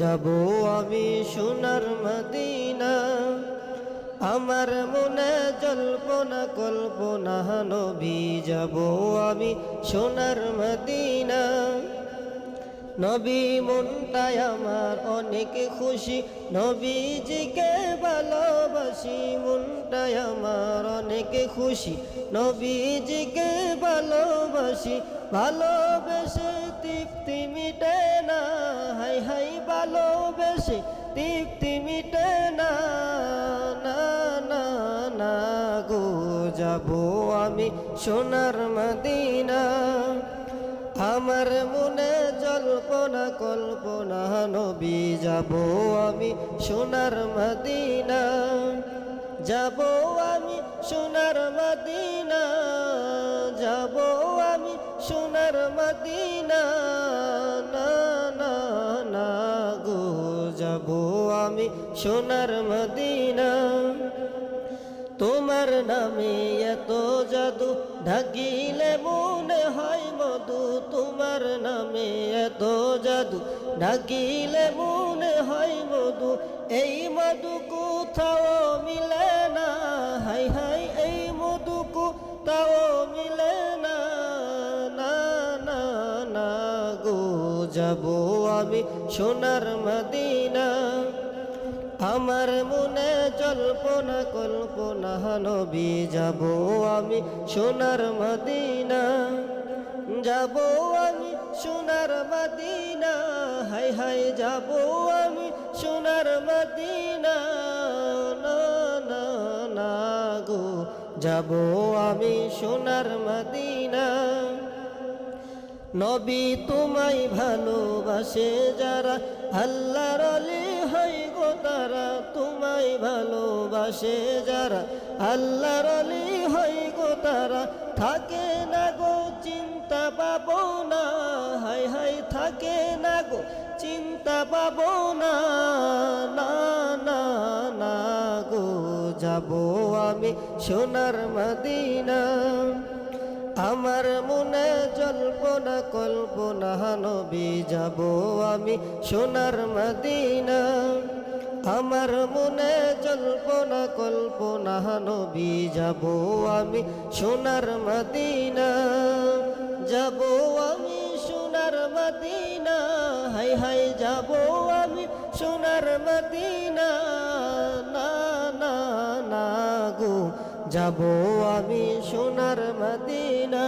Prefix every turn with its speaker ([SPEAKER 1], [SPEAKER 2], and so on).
[SPEAKER 1] যাব আমি সোনার মদিনা। আমার মনে জল্পনা, কল্পনা, নবী যাব আমি সোনার মদিনা। নবী মনটাই আমার অনেক খুশি, নবীজিকে ভালোবাসি, মনটাই আমার অনেক খুশি, নবীজিকে ভালোবাসি। ভালোবেসে তৃপ্তি মিটে হাই ভালোবেসে তৃপ্তি মিটে না না না গো, যাব আমি সোনার মদিনা। আমার মনে জল্পনা, কল্পনা, নবী, যাব আমি সোনার মদিনা। যাব আমি সোনার মদিনা, যাব আমি সোনার মদিনা। যাব আমি সোনার মদিনা। তোমার নামে এত জাদু ঢাকিলে মনে হয় মধু। তোমার নামে এত জাদু ঢাকিলে মনে হয় মধু। এই মধু কোথাও মিলে না। হাই হাই, এই মধু কোথাও মিলে না। না গো, যাব আমি সোনার মদিনা। আমার মনে জল্পনা কল্পনা, নবী যাব আমি সোনার মদিনা। যাব আমি সোনার মদিনা, হাই হাই যাব আমি সোনার মদিনা। না না না গো, যাব আমি সোনার মদিনা। নবী তোমায় ভালোবাসে যারা, আল্লাহর আলী হয় গো তারা, তোমায় ভালোবাসে যারা, আল্লাহর আলী হয় গো তারা, থাকে না গো চিন্তা পাবো না হাই হাই থাকে না গো চিন্তা পাবো না না না না গো, যাব আমি সোনার মদিনা। আমার মনে জল্পনা কল্পনা নবী যাব আমি সোনার মদিনা। আমার মনে জল্পনা কল্পনা নবী যাব আমি সোনার মদিনা। যাব আমি সোনার মদিনা, হাই হাই যাব আমি সোনার মদিনা। যাব আমি সোনার মদিনা।